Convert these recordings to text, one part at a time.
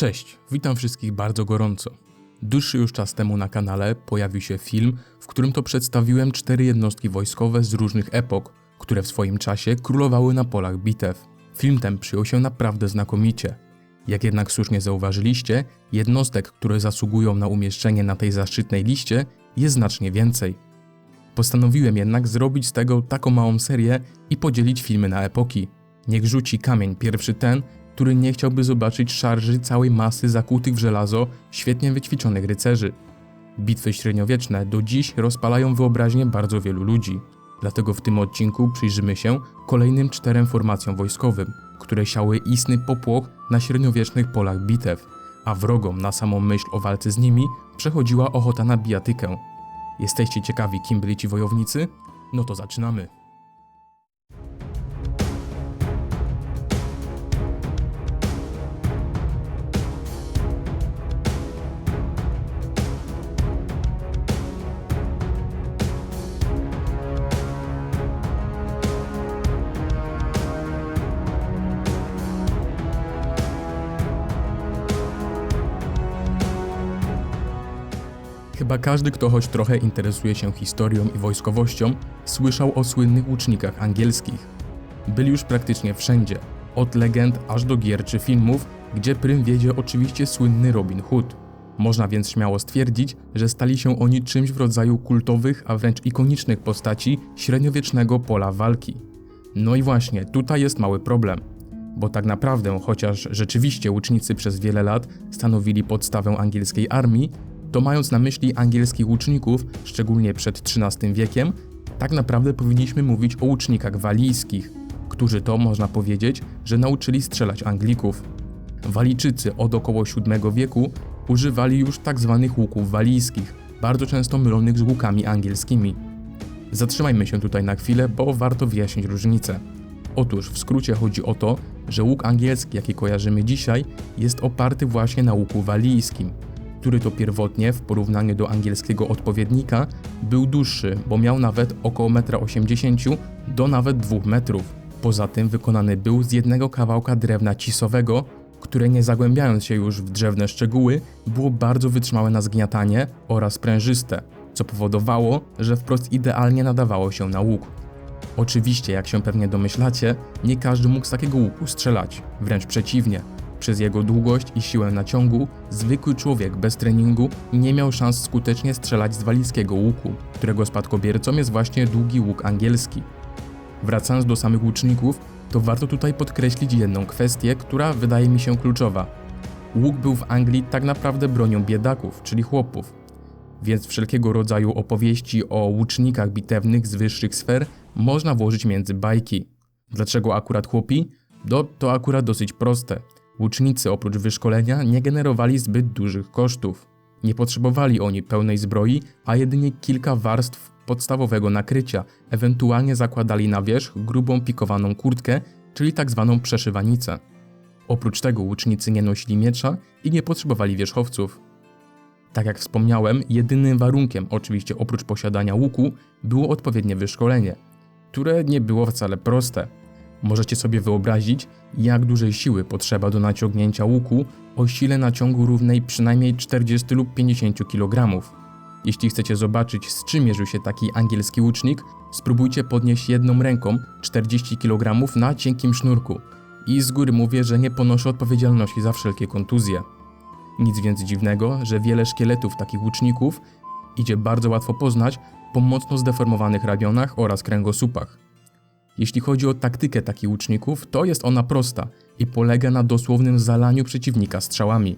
Cześć, witam wszystkich bardzo gorąco. Dłuższy już czas temu na kanale pojawił się film, w którym to przedstawiłem cztery jednostki wojskowe z różnych epok, które w swoim czasie królowały na polach bitew. Film ten przyjął się naprawdę znakomicie. Jak jednak słusznie zauważyliście, jednostek, które zasługują na umieszczenie na tej zaszczytnej liście, jest znacznie więcej. Postanowiłem jednak zrobić z tego taką małą serię i podzielić filmy na epoki. Niech rzuci kamień pierwszy ten, który nie chciałby zobaczyć szarży całej masy zakutych w żelazo, świetnie wyćwiczonych rycerzy. Bitwy średniowieczne do dziś rozpalają wyobraźnię bardzo wielu ludzi. Dlatego w tym odcinku przyjrzymy się kolejnym czterem formacjom wojskowym, które siały istny popłoch na średniowiecznych polach bitew, a wrogom na samą myśl o walce z nimi przechodziła ochota na bijatykę. Jesteście ciekawi, kim byli ci wojownicy? No to zaczynamy. Chyba każdy, kto choć trochę interesuje się historią i wojskowością, słyszał o słynnych łucznikach angielskich. Byli już praktycznie wszędzie, od legend aż do gier czy filmów, gdzie prym wiedzie oczywiście słynny Robin Hood. Można więc śmiało stwierdzić, że stali się oni czymś w rodzaju kultowych, a wręcz ikonicznych postaci średniowiecznego pola walki. No i właśnie, tutaj jest mały problem. Bo tak naprawdę, chociaż rzeczywiście łucznicy przez wiele lat stanowili podstawę angielskiej armii, to mając na myśli angielskich łuczników, szczególnie przed XIII wiekiem, tak naprawdę powinniśmy mówić o łucznikach walijskich, którzy to, można powiedzieć, że nauczyli strzelać Anglików. Walijczycy od około VII wieku używali już tzw. łuków walijskich, bardzo często mylonych z łukami angielskimi. Zatrzymajmy się tutaj na chwilę, bo warto wyjaśnić różnicę. Otóż w skrócie chodzi o to, że łuk angielski, jaki kojarzymy dzisiaj, jest oparty właśnie na łuku walijskim, który to pierwotnie w porównaniu do angielskiego odpowiednika był dłuższy, bo miał nawet około 1,80 m do nawet 2 metrów. Poza tym wykonany był z jednego kawałka drewna cisowego, które nie zagłębiając się już w drzewne szczegóły, było bardzo wytrzymałe na zgniatanie oraz prężyste, co powodowało, że wprost idealnie nadawało się na łuk. Oczywiście, jak się pewnie domyślacie, nie każdy mógł z takiego łuku strzelać, wręcz przeciwnie. Przez jego długość i siłę naciągu, zwykły człowiek bez treningu nie miał szans skutecznie strzelać z walijskiego łuku, którego spadkobiercą jest właśnie długi łuk angielski. Wracając do samych łuczników, to warto tutaj podkreślić jedną kwestię, która wydaje mi się kluczowa. Łuk był w Anglii tak naprawdę bronią biedaków, czyli chłopów. Więc wszelkiego rodzaju opowieści o łucznikach bitewnych z wyższych sfer można włożyć między bajki. Dlaczego akurat chłopi? Do, to akurat dosyć proste. Łucznicy oprócz wyszkolenia nie generowali zbyt dużych kosztów. Nie potrzebowali oni pełnej zbroi, a jedynie kilka warstw podstawowego nakrycia, ewentualnie zakładali na wierzch grubą pikowaną kurtkę, czyli tak zwaną przeszywanicę. Oprócz tego łucznicy nie nosili miecza i nie potrzebowali wierzchowców. Tak jak wspomniałem, jedynym warunkiem, oczywiście oprócz posiadania łuku, było odpowiednie wyszkolenie, które nie było wcale proste. Możecie sobie wyobrazić, jak dużej siły potrzeba do naciągnięcia łuku o sile naciągu równej przynajmniej 40 lub 50 kg. Jeśli chcecie zobaczyć, z czym mierzył się taki angielski łucznik, spróbujcie podnieść jedną ręką 40 kg na cienkim sznurku. I z góry mówię, że nie ponoszę odpowiedzialności za wszelkie kontuzje. Nic więc dziwnego, że wiele szkieletów takich łuczników idzie bardzo łatwo poznać po mocno zdeformowanych ramionach oraz kręgosłupach. Jeśli chodzi o taktykę takich łuczników, to jest ona prosta i polega na dosłownym zalaniu przeciwnika strzałami.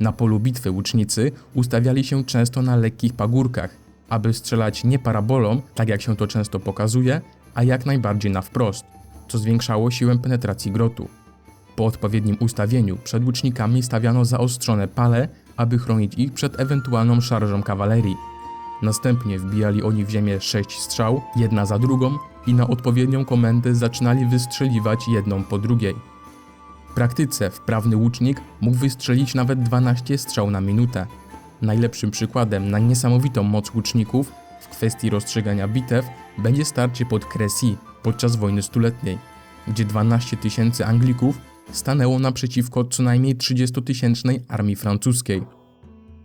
Na polu bitwy łucznicy ustawiali się często na lekkich pagórkach, aby strzelać nie parabolą, tak jak się to często pokazuje, a jak najbardziej na wprost, co zwiększało siłę penetracji grotu. Po odpowiednim ustawieniu przed łucznikami stawiano zaostrzone pale, aby chronić ich przed ewentualną szarżą kawalerii. Następnie wbijali oni w ziemię sześć strzał, jedna za drugą, i na odpowiednią komendę zaczynali wystrzeliwać jedną po drugiej. W praktyce wprawny łucznik mógł wystrzelić nawet 12 strzał na minutę. Najlepszym przykładem na niesamowitą moc łuczników w kwestii rozstrzygania bitew będzie starcie pod Crécy podczas wojny stuletniej, gdzie 12 tysięcy Anglików stanęło naprzeciwko co najmniej 30-tysięcznej armii francuskiej.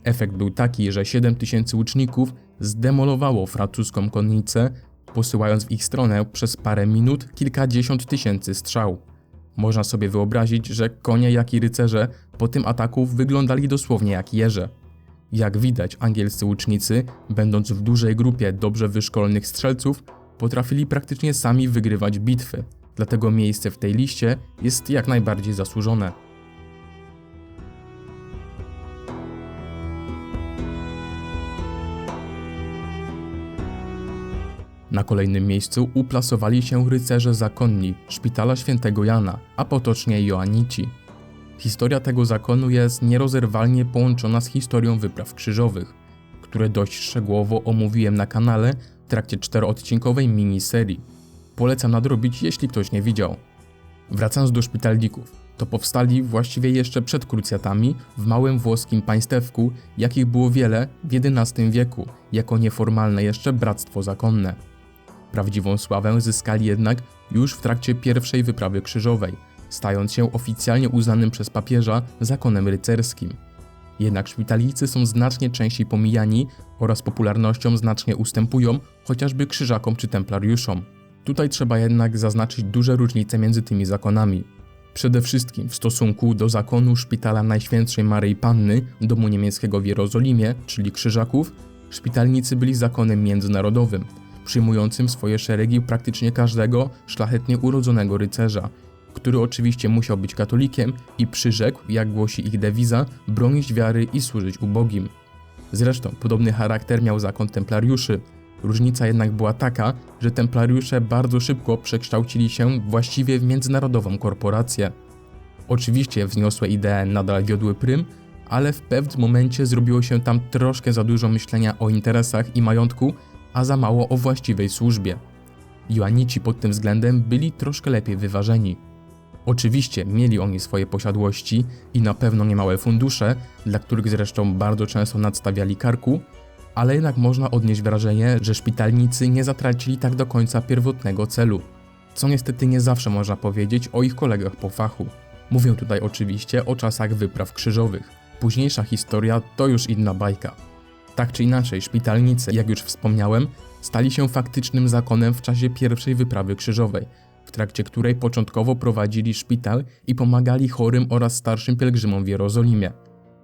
Efekt był taki, że 7 tysięcy łuczników zdemolowało francuską konnicę, posyłając w ich stronę przez parę minut kilkadziesiąt tysięcy strzał. Można sobie wyobrazić, że konie jak i rycerze po tym ataku wyglądali dosłownie jak jeże. Jak widać, angielscy łucznicy, będąc w dużej grupie dobrze wyszkolonych strzelców, potrafili praktycznie sami wygrywać bitwy, dlatego miejsce w tej liście jest jak najbardziej zasłużone. Na kolejnym miejscu uplasowali się rycerze zakonni Szpitala Świętego Jana, a potocznie Joannici. Historia tego zakonu jest nierozerwalnie połączona z historią wypraw krzyżowych, które dość szczegółowo omówiłem na kanale w trakcie czteroodcinkowej miniserii. Polecam nadrobić, jeśli ktoś nie widział. Wracając do szpitalników, to powstali właściwie jeszcze przed krucjatami w małym włoskim państewku, jakich było wiele w XI wieku, jako nieformalne jeszcze bractwo zakonne. Prawdziwą sławę zyskali jednak już w trakcie pierwszej wyprawy krzyżowej, stając się oficjalnie uznanym przez papieża zakonem rycerskim. Jednak szpitalnicy są znacznie częściej pomijani oraz popularnością znacznie ustępują chociażby krzyżakom czy templariuszom. Tutaj trzeba jednak zaznaczyć duże różnice między tymi zakonami. Przede wszystkim w stosunku do zakonu Szpitala Najświętszej Maryi Panny domu niemieckiego w Jerozolimie, czyli krzyżaków, szpitalnicy byli zakonem międzynarodowym, przyjmującym swoje szeregi praktycznie każdego szlachetnie urodzonego rycerza, który oczywiście musiał być katolikiem i przyrzekł, jak głosi ich dewiza, bronić wiary i służyć ubogim. Zresztą podobny charakter miał zakon templariuszy. Różnica jednak była taka, że templariusze bardzo szybko przekształcili się właściwie w międzynarodową korporację. Oczywiście wzniosłe idee nadal wiodły prym, ale w pewnym momencie zrobiło się tam troszkę za dużo myślenia o interesach i majątku, a za mało o właściwej służbie. Joanici pod tym względem byli troszkę lepiej wyważeni. Oczywiście mieli oni swoje posiadłości i na pewno niemałe fundusze, dla których zresztą bardzo często nadstawiali karku, ale jednak można odnieść wrażenie, że szpitalnicy nie zatracili tak do końca pierwotnego celu, co niestety nie zawsze można powiedzieć o ich kolegach po fachu. Mówię tutaj oczywiście o czasach wypraw krzyżowych. Późniejsza historia to już inna bajka. Tak czy inaczej, szpitalnicy, jak już wspomniałem, stali się faktycznym zakonem w czasie pierwszej wyprawy krzyżowej, w trakcie której początkowo prowadzili szpital i pomagali chorym oraz starszym pielgrzymom w Jerozolimie,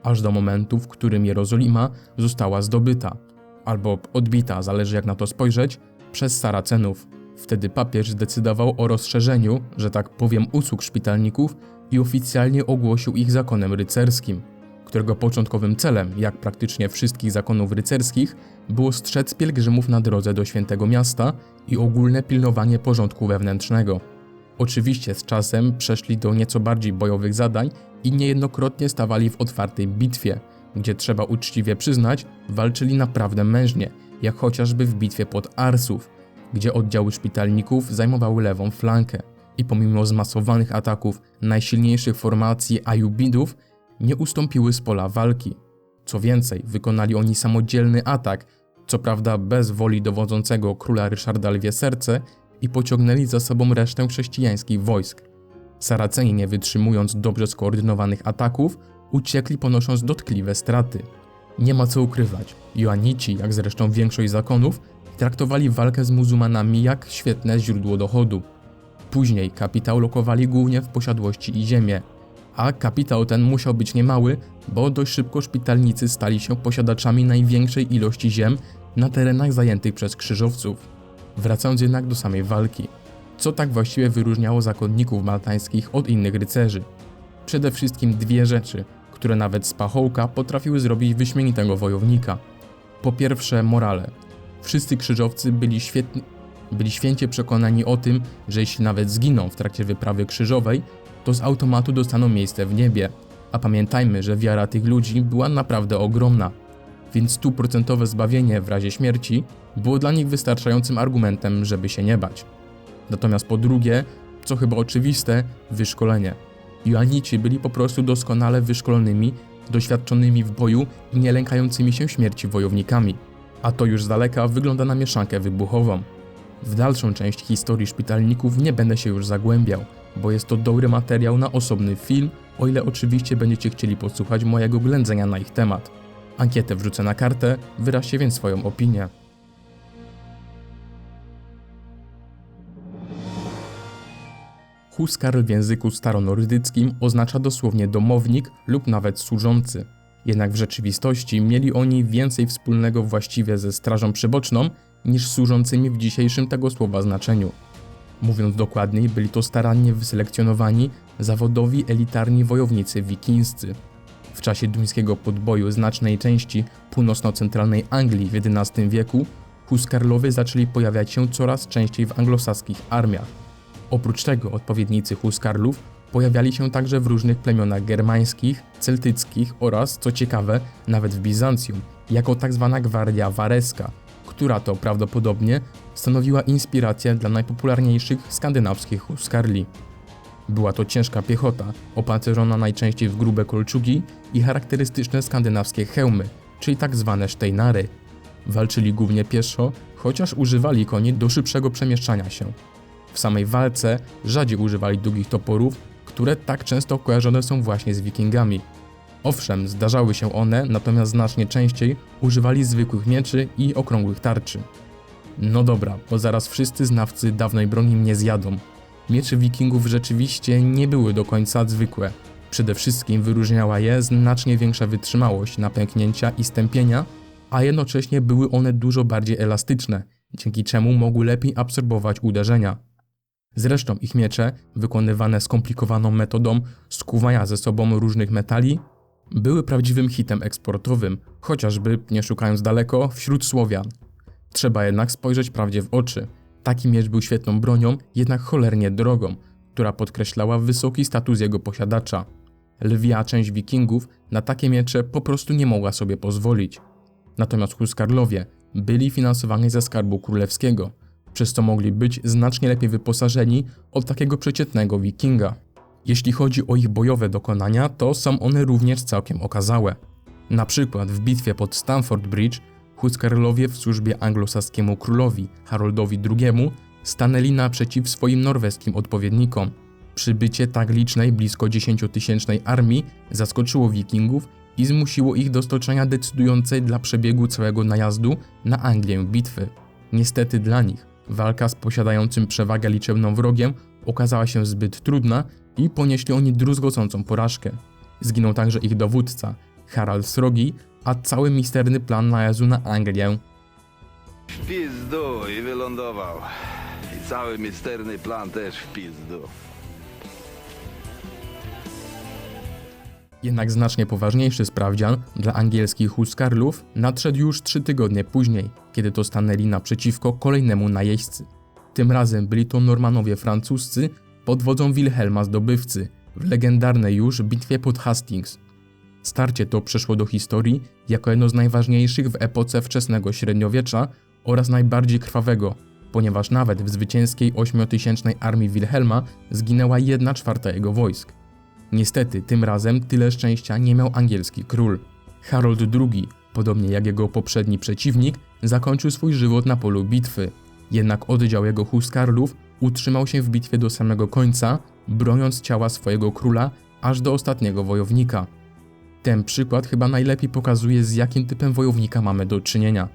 aż do momentu, w którym Jerozolima została zdobyta, albo odbita, zależy jak na to spojrzeć, przez Saracenów. Wtedy papież zdecydował o rozszerzeniu, że tak powiem, usług szpitalników i oficjalnie ogłosił ich zakonem rycerskim – którego początkowym celem, jak praktycznie wszystkich zakonów rycerskich, było strzec pielgrzymów na drodze do świętego miasta i ogólne pilnowanie porządku wewnętrznego. Oczywiście z czasem przeszli do nieco bardziej bojowych zadań i niejednokrotnie stawali w otwartej bitwie, gdzie trzeba uczciwie przyznać, walczyli naprawdę mężnie, jak chociażby w bitwie pod Arsów, gdzie oddziały szpitalników zajmowały lewą flankę. I pomimo zmasowanych ataków najsilniejszych formacji Ajubidów, nie ustąpiły z pola walki. Co więcej, wykonali oni samodzielny atak, co prawda bez woli dowodzącego króla Ryszarda Lwie Serce i pociągnęli za sobą resztę chrześcijańskich wojsk. Saraceni, nie wytrzymując dobrze skoordynowanych ataków, uciekli ponosząc dotkliwe straty. Nie ma co ukrywać, Joanici, jak zresztą większość zakonów, traktowali walkę z muzułmanami jak świetne źródło dochodu. Później kapitał lokowali głównie w posiadłości i ziemię, a kapitał ten musiał być niemały, bo dość szybko szpitalnicy stali się posiadaczami największej ilości ziem na terenach zajętych przez krzyżowców. Wracając jednak do samej walki. Co tak właściwie wyróżniało zakonników maltańskich od innych rycerzy? Przede wszystkim dwie rzeczy, które nawet z pachołka potrafiły zrobić wyśmienitego wojownika. Po pierwsze, morale. Wszyscy krzyżowcy byli świetni, byli święcie przekonani o tym, że jeśli nawet zginą w trakcie wyprawy krzyżowej, to z automatu dostaną miejsce w niebie. A pamiętajmy, że wiara tych ludzi była naprawdę ogromna, więc stuprocentowe zbawienie w razie śmierci było dla nich wystarczającym argumentem, żeby się nie bać. Natomiast po drugie, co chyba oczywiste, wyszkolenie. Joanici byli po prostu doskonale wyszkolonymi, doświadczonymi w boju i nie lękającymi się śmierci wojownikami. A to już z daleka wygląda na mieszankę wybuchową. W dalszą część historii szpitalników nie będę się już zagłębiał, bo jest to dobry materiał na osobny film, o ile oczywiście będziecie chcieli posłuchać mojego ględzenia na ich temat. Ankietę wrzucę na kartę, wyraźcie więc swoją opinię. Huskarl w języku staronordyckim oznacza dosłownie domownik lub nawet służący. Jednak w rzeczywistości mieli oni więcej wspólnego właściwie ze strażą przyboczną niż służącymi w dzisiejszym tego słowa znaczeniu. Mówiąc dokładniej, byli to starannie wyselekcjonowani, zawodowi, elitarni wojownicy wikińscy. W czasie duńskiego podboju znacznej części północno-centralnej Anglii w XI wieku Huskarlowie zaczęli pojawiać się coraz częściej w anglosaskich armiach. Oprócz tego odpowiednicy Huskarlów pojawiali się także w różnych plemionach germańskich, celtyckich oraz, co ciekawe, nawet w Bizancjum, jako tzw. Tak gwardia wareska, która to prawdopodobnie stanowiła inspirację dla najpopularniejszych skandynawskich Huskarli. Była to ciężka piechota, opancerzona najczęściej w grube kolczugi i charakterystyczne skandynawskie hełmy, czyli. Tak steinary. Walczyli głównie pieszo, chociaż używali koni do szybszego przemieszczania się. W samej walce rzadziej używali długich toporów, które tak często kojarzone są właśnie z wikingami. Owszem, zdarzały się one, natomiast znacznie częściej używali zwykłych mieczy i okrągłych tarczy. No dobra, bo zaraz wszyscy znawcy dawnej broni mnie zjadą. Miecze wikingów rzeczywiście nie były do końca zwykłe. Przede wszystkim wyróżniała je znacznie większa wytrzymałość napęknięcia i stępienia, a jednocześnie były one dużo bardziej elastyczne, dzięki czemu mogły lepiej absorbować uderzenia. Zresztą ich miecze, wykonywane skomplikowaną metodą skuwania ze sobą różnych metali, były prawdziwym hitem eksportowym, chociażby, nie szukając daleko, wśród Słowian. Trzeba jednak spojrzeć prawdzie w oczy. Taki miecz był świetną bronią, jednak cholernie drogą, która podkreślała wysoki status jego posiadacza. Lwia część wikingów na takie miecze po prostu nie mogła sobie pozwolić. Natomiast Huskarlowie byli finansowani ze skarbu królewskiego – przez co mogli być znacznie lepiej wyposażeni od takiego przeciętnego wikinga. Jeśli chodzi o ich bojowe dokonania, to są one również całkiem okazałe. Na przykład w bitwie pod Stamford Bridge Huskarlowie w służbie anglosaskiemu królowi Haroldowi II stanęli naprzeciw swoim norweskim odpowiednikom. Przybycie tak licznej, blisko 10-tysięcznej armii zaskoczyło wikingów i zmusiło ich do stoczenia decydującej dla przebiegu całego najazdu na Anglię bitwy. Niestety dla nich, Walka z posiadającym przewagę liczebną wrogiem okazała się zbyt trudna i ponieśli oni druzgocącą porażkę. Zginął także ich dowódca, Harald Srogi, a cały misterny plan najazdu na Anglię. W pizdu i wylądował. I cały misterny plan też w pizdu. Jednak znacznie poważniejszy sprawdzian dla angielskich huskarlów nadszedł już trzy tygodnie później, kiedy to stanęli naprzeciwko kolejnemu najeźdźcy. Tym razem byli to Normanowie francuscy pod wodzą Wilhelma Zdobywcy w legendarnej już bitwie pod Hastings. Starcie to przeszło do historii jako jedno z najważniejszych w epoce wczesnego średniowiecza oraz najbardziej krwawego, ponieważ nawet w zwycięskiej ośmiotysięcznej armii Wilhelma zginęła jedna czwarta jego wojsk. Niestety, tym razem tyle szczęścia nie miał angielski król. Harold II, podobnie jak jego poprzedni przeciwnik, zakończył swój żywot na polu bitwy. Jednak oddział jego Huskarlów utrzymał się w bitwie do samego końca, broniąc ciała swojego króla aż do ostatniego wojownika. Ten przykład chyba najlepiej pokazuje, z jakim typem wojownika mamy do czynienia.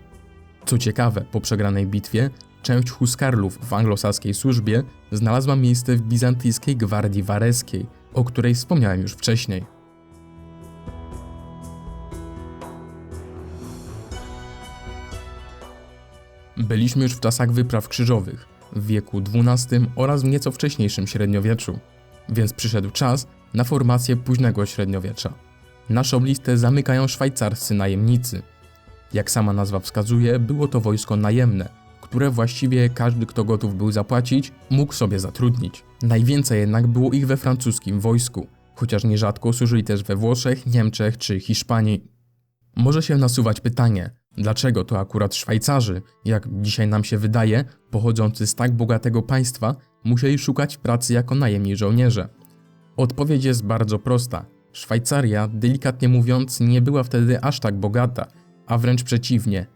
Co ciekawe, po przegranej bitwie, część Huskarlów w anglosaskiej służbie znalazła miejsce w bizantyjskiej gwardii wareskiej – o której wspomniałem już wcześniej. Byliśmy już w czasach wypraw krzyżowych, w wieku XII oraz w nieco wcześniejszym średniowieczu, więc przyszedł czas na formację późnego średniowiecza. Naszą listę zamykają szwajcarscy najemnicy. Jak sama nazwa wskazuje, było to wojsko najemne, które właściwie każdy, kto gotów był zapłacić, mógł sobie zatrudnić. Najwięcej jednak było ich we francuskim wojsku, chociaż nierzadko służyli też we Włoszech, Niemczech czy Hiszpanii. Może się nasuwać pytanie, dlaczego to akurat Szwajcarzy, jak dzisiaj nam się wydaje, pochodzący z tak bogatego państwa, musieli szukać pracy jako najemni żołnierze? Odpowiedź jest bardzo prosta. Szwajcaria, delikatnie mówiąc, nie była wtedy aż tak bogata, a wręcz przeciwnie,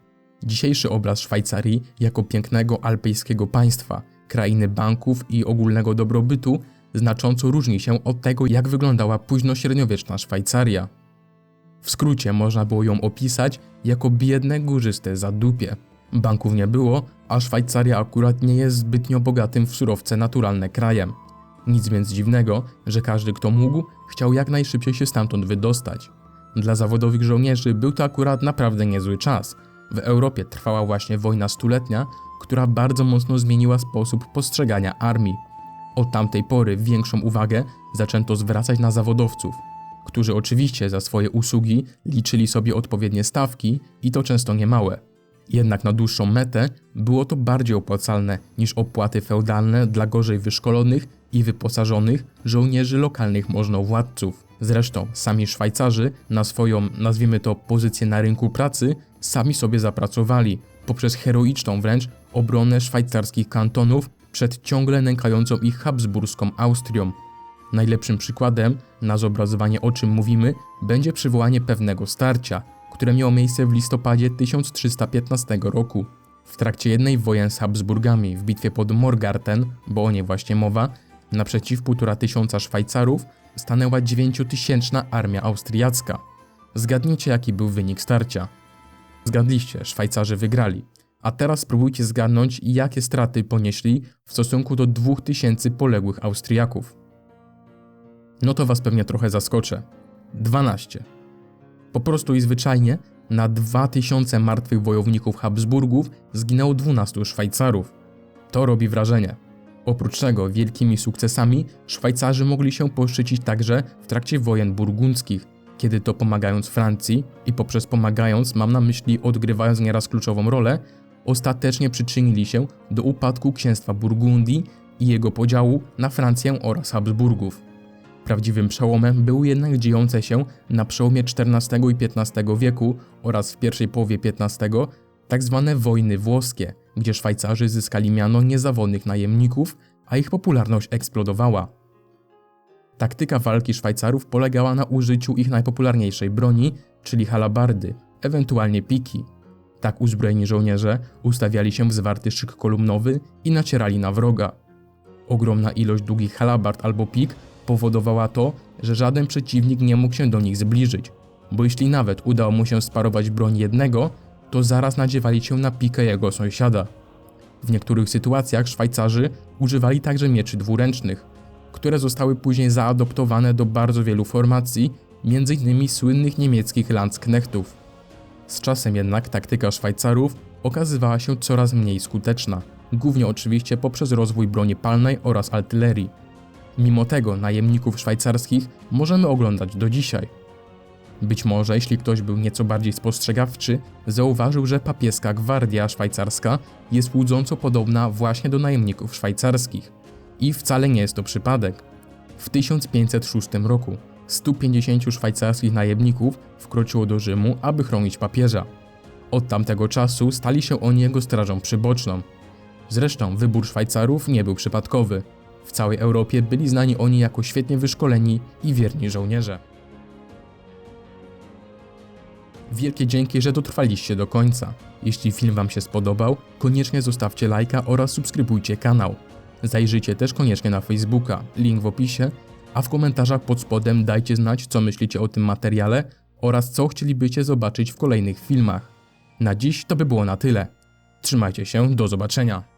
Dzisiejszy obraz Szwajcarii jako pięknego alpejskiego państwa, krainy banków i ogólnego dobrobytu znacząco różni się od tego, jak wyglądała późnośredniowieczna Szwajcaria. W skrócie można było ją opisać jako biedne, górzyste zadupie. Banków nie było, a Szwajcaria akurat nie jest zbytnio bogatym w surowce naturalne krajem. Nic więc dziwnego, że każdy kto mógł, chciał jak najszybciej się stamtąd wydostać. Dla zawodowych żołnierzy był to akurat naprawdę niezły czas. W Europie trwała właśnie wojna stuletnia, która bardzo mocno zmieniła sposób postrzegania armii. Od tamtej pory większą uwagę zaczęto zwracać na zawodowców, którzy oczywiście za swoje usługi liczyli sobie odpowiednie stawki i to często niemałe. Jednak na dłuższą metę było to bardziej opłacalne niż opłaty feudalne dla gorzej wyszkolonych i wyposażonych żołnierzy lokalnych możnowładców. Zresztą sami Szwajcarzy na swoją, nazwijmy to, pozycję na rynku pracy sami sobie zapracowali poprzez heroiczną wręcz obronę szwajcarskich kantonów przed ciągle nękającą ich habsburską Austrią. Najlepszym przykładem na zobrazowanie o czym mówimy będzie przywołanie pewnego starcia, które miało miejsce w listopadzie 1315 roku. W trakcie jednej wojen z Habsburgami w bitwie pod Morgarten, bo o niej właśnie mowa, naprzeciw półtora tysiąca Szwajcarów stanęła dziewięciotysięczna armia austriacka. Zgadnijcie jaki był wynik starcia. Zgadliście, Szwajcarzy wygrali. A teraz spróbujcie zgadnąć, jakie straty ponieśli w stosunku do 2000 poległych Austriaków. No to was pewnie trochę zaskoczę. 12. Po prostu i zwyczajnie na 2000 martwych wojowników Habsburgów zginęło 12 Szwajcarów. To robi wrażenie. Oprócz tego wielkimi sukcesami Szwajcarzy mogli się poszczycić także w trakcie wojen burgundzkich, kiedy to pomagając Francji i poprzez pomagając mam na myśli odgrywając nieraz kluczową rolę, ostatecznie przyczynili się do upadku księstwa Burgundii i jego podziału na Francję oraz Habsburgów. Prawdziwym przełomem były jednak dziejące się na przełomie XIV i XV wieku oraz w pierwszej połowie XV tak zwane wojny włoskie, gdzie Szwajcarzy zyskali miano niezawodnych najemników, a ich popularność eksplodowała. Taktyka walki Szwajcarów polegała na użyciu ich najpopularniejszej broni, czyli halabardy, ewentualnie piki. Tak uzbrojeni żołnierze ustawiali się w zwarty szyk kolumnowy i nacierali na wroga. Ogromna ilość długich halabard albo pik powodowała to, że żaden przeciwnik nie mógł się do nich zbliżyć, bo jeśli nawet udało mu się sparować broń jednego, to zaraz nadziewali się na pikę jego sąsiada. W niektórych sytuacjach Szwajcarzy używali także mieczy dwuręcznych, które zostały później zaadoptowane do bardzo wielu formacji, m.in. słynnych niemieckich Landsknechtów. Z czasem jednak taktyka Szwajcarów okazywała się coraz mniej skuteczna, głównie oczywiście poprzez rozwój broni palnej oraz artylerii. Mimo tego najemników szwajcarskich możemy oglądać do dzisiaj. Być może, jeśli ktoś był nieco bardziej spostrzegawczy, zauważył, że papieska gwardia szwajcarska jest łudząco podobna właśnie do najemników szwajcarskich. I wcale nie jest to przypadek. W 1506 roku 150 szwajcarskich najemników wkroczyło do Rzymu, aby chronić papieża. Od tamtego czasu stali się oni jego strażą przyboczną. Zresztą wybór Szwajcarów nie był przypadkowy. W całej Europie byli znani oni jako świetnie wyszkoleni i wierni żołnierze. Wielkie dzięki, że dotrwaliście do końca. Jeśli film Wam się spodobał, koniecznie zostawcie lajka oraz subskrybujcie kanał. Zajrzyjcie też koniecznie na Facebooka, link w opisie, a w komentarzach pod spodem dajcie znać, co myślicie o tym materiale oraz co chcielibyście zobaczyć w kolejnych filmach. Na dziś to by było na tyle. Trzymajcie się, do zobaczenia.